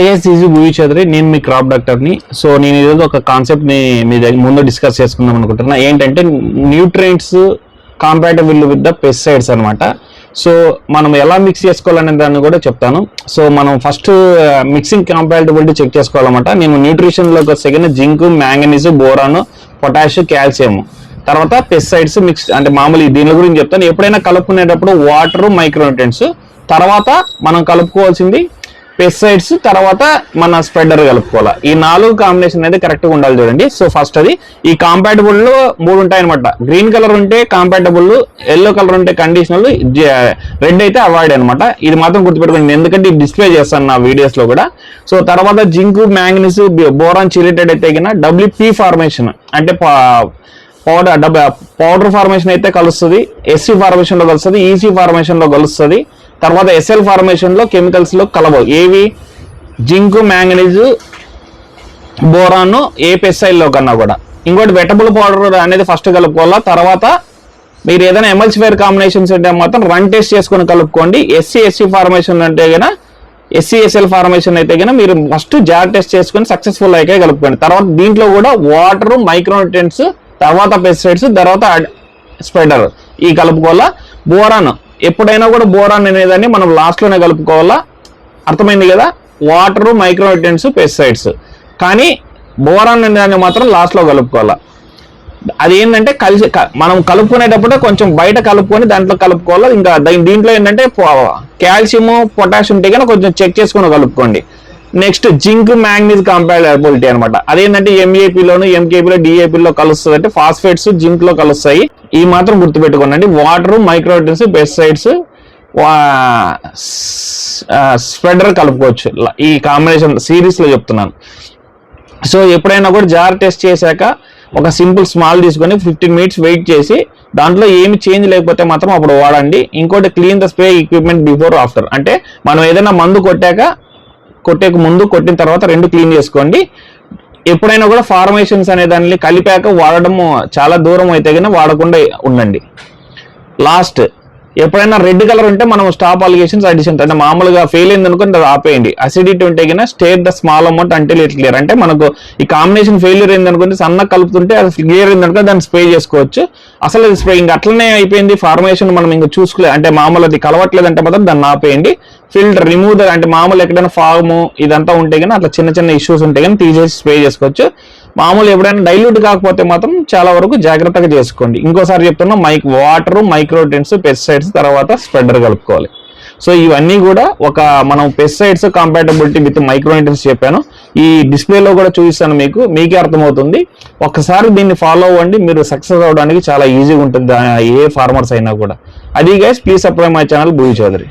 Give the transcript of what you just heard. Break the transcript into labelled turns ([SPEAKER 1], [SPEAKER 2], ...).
[SPEAKER 1] Is easy భూమి చౌదరి నేను మీ crop డాక్టర్ని సో నేను ఈరోజు ఒక కాన్సెప్ట్ని మీ దగ్గర ముందు డిస్కస్ చేసుకుందాం అనుకుంటున్నా. ఏంటంటే nutrients compatible with the pesticides అనమాట సో మనం ఎలా మిక్స్ చేసుకోవాలనే దాన్ని కూడా చెప్తాను. సో మనం ఫస్ట్ మిక్సింగ్ కాంపాటబిలిటీ చెక్ చేసుకోవాలన్నమాట. నేను న్యూట్రిషన్లోకి వస్తే zinc manganese boron potash calcium తర్వాత పెస్టిసైడ్స్ మిక్స్ అంటే మామూలు దీని గురించి చెప్తాను. ఎప్పుడైనా కలుపుకునేటప్పుడు వాటర్ మైక్రోన్యూట్రియన్స్ తర్వాత మనం కలుపుకోవాల్సింది పెస్టిసైడ్స్ తర్వాత మన స్ప్రెడర్ కలుపుకోవాలి. ఈ నాలుగు కాంబినేషన్ అనేది కరెక్ట్గా ఉండాలి చూడండి. సో ఫస్ట్ అది ఈ కాంపాటబుల్ మూడు ఉంటాయన్నమాట. గ్రీన్ కలర్ ఉంటే కాంపాటబుల్ ఎల్లో కలర్ ఉంటే కండిషనల్ రెడ్ అయితే అవాయిడ్ అనమాట ఇది మాత్రం గుర్తుపెట్టుకోండి. ఎందుకంటే ఇది డిస్ప్లే చేస్తాను నా వీడియోస్లో కూడా. సో తర్వాత జింకు మ్యాంగనీస్ బోరాన్ చిరిటెడ్ అయితే డబ్ల్యూపీ ఫార్మేషన్ అంటే పౌడర్ డబ్ పౌడర్ ఫార్మేషన్ అయితే కలుస్తుంది. ఎస్సీ ఫార్మేషన్లో కలుస్తుంది. ఈసీ ఫార్మేషన్లో కలుస్తుంది. తర్వాత ఎస్ఎల్ ఫార్మేషన్లో కెమికల్స్లో కలవవు ఏవి? జింక్ మ్యాంగనీస్ బోరాన్ ఏ కన్నా కూడా. ఇంకోటి వెటబుల్ పౌడర్ అనేది ఫస్ట్ కలుపుకోవాలా? తర్వాత మీరు ఏదైనా ఎమల్సిఫైర్ కాంబినేషన్స్ అంటే మాత్రం రన్ టెస్ట్ చేసుకొని కలుపుకోండి. ఎస్సీ ఎస్సీ ఫార్మేషన్ అంటే కనుక ఎస్సీ ఎస్ఎల్ ఫార్మేషన్ అయితే కనుక మీరు ఫస్ట్ జార్ టెస్ట్ చేసుకుని సక్సెస్ఫుల్ అయితే కలుపుకోండి. తర్వాత దీంట్లో కూడా వాటర్ మైక్రోన్యూట్రియన్స్ తర్వాత పెస్టిసైడ్స్ తర్వాత స్ప్రెడర్ ఈ కలుపుకోవాలా? బోరాన్ ఎప్పుడైనా కూడా బోరాన్ అనేదాన్ని మనం లాస్ట్లోనే కలుపుకోవాలా? అర్థమైంది కదా? వాటరు మైక్రోన్యూట్రియన్స్ పెస్టిసైడ్స్ కానీ బోరాన్ అనేదాన్ని మాత్రం లాస్ట్లో కలుపుకోవాలా? అది ఏంటంటే కలిసి మనం కలుపుకునేటప్పుడు కొంచెం బయట కలుపుకొని దాంట్లో కలుపుకోవాలి? ఇంకా దీంట్లో ఏంటంటే క్యాల్షియము పొటాషియం ఉంటే కనుక కొంచెం చెక్ చేసుకొని కలుపుకోండి. నెక్స్ట్ జింక్ మ్యాంగ్నీస్ కంపాటబిలిటీ అనమాట అదేంటంటే ఎంఏపీలోను ఎంకేపీలో డిఏపీలో కలుస్తుంది అంటే ఫాస్ఫేట్స్ జింక్లో కలుస్తాయి. ఈ మాత్రం గుర్తుపెట్టుకోండి వాటర్ మైక్రోటిన్స్ పెస్టిసైడ్స్ స్ప్రెడర్ కలుపుకోవచ్చు. ఈ కాంబినేషన్ సిరీస్లో చెప్తున్నాను. సో ఎప్పుడైనా కూడా జార్ టెస్ట్ చేశాక ఒక సింపుల్ స్మాల్ తీసుకొని ఫిఫ్టీన్ మినిట్స్ వెయిట్ చేసి దాంట్లో ఏమి చేంజ్ లేకపోతే మాత్రం అప్పుడు వాడండి. ఇంకోటి clean the spray equipment before after అంటే మనం ఏదైనా మందు కొట్టాక కొట్టేక ముందు కొట్టిన తర్వాత రెండు క్లీన్ చేసుకోండి. ఎప్పుడైనా కూడా ఫార్మేషన్స్ అనే దాన్ని కలిపాక వాడడం చాలా దూరం అయితే కానీ వాడకుండా ఉండండి. లాస్ట్ ఎప్పుడైనా రెడ్ కలర్ ఉంటే మనం స్టాప్ అలిగేషన్స్ అడిషన్ అంటే మామూలుగా ఫెయిల్ అయింది అనుకుంటే అది ఆపేయండి. అసిడిటీ ఉంటే కన్నా స్టేట్ ద స్మాల్ అమౌంట్ అంటే ఇట్ క్లియర్ అంటే మనకు ఈ కాంబినేషన్ ఫెయిల్యూర్ అయింది అనుకుంటే సన్న కలుపుతుంటే అది క్లియర్ అయింది అనుకుంటే దాన్ని స్ప్రే చేసుకోవచ్చు. అసలు అది స్ప్రే ఇంకా అట్లనే అయిపోయింది ఫార్మేషన్ మనం ఇంకా చూసుకోలే అంటే మామూలు అది కలవట్లేదు అంటే మాత్రం దాన్ని ఆపేయండి. ఫిల్టర్ రిమూవ్ అంటే మామూలు ఎక్కడైనా ఫాము ఇదంతా ఉంటే కానీ అట్లా చిన్న చిన్న ఇష్యూస్ ఉంటే కానీ తీసేసి స్ప్రే చేసుకోవచ్చు. మామూలు ఎప్పుడైనా డైల్యూట్ కాకపోతే మాత్రం చాలా వరకు జాగ్రత్తగా చేసుకోండి. ఇంకోసారి చెప్తున్నా మైక్ వాటర్ మైక్రోటెన్స్ పెస్టిసైడ్స్ తర్వాత స్ప్రెడర్ కలుపుకోవాలి. సో ఇవన్నీ కూడా ఒక మనం పెస్టిసైడ్స్ కంపాటబిలిటీ విత్ మైక్రోనిటెన్స్ చెప్పాను. ఈ డిస్ప్లేలో కూడా చూపిస్తాను మీకు మీకే అర్థమవుతుంది. ఒక్కసారి దీన్ని ఫాలో అవ్వండి మీరు సక్సెస్ అవ్వడానికి చాలా ఈజీగా ఉంటుంది ఏ ఫార్మర్స్ అయినా కూడా. అది guys please subscribe my channel Bhuvi Chaudhary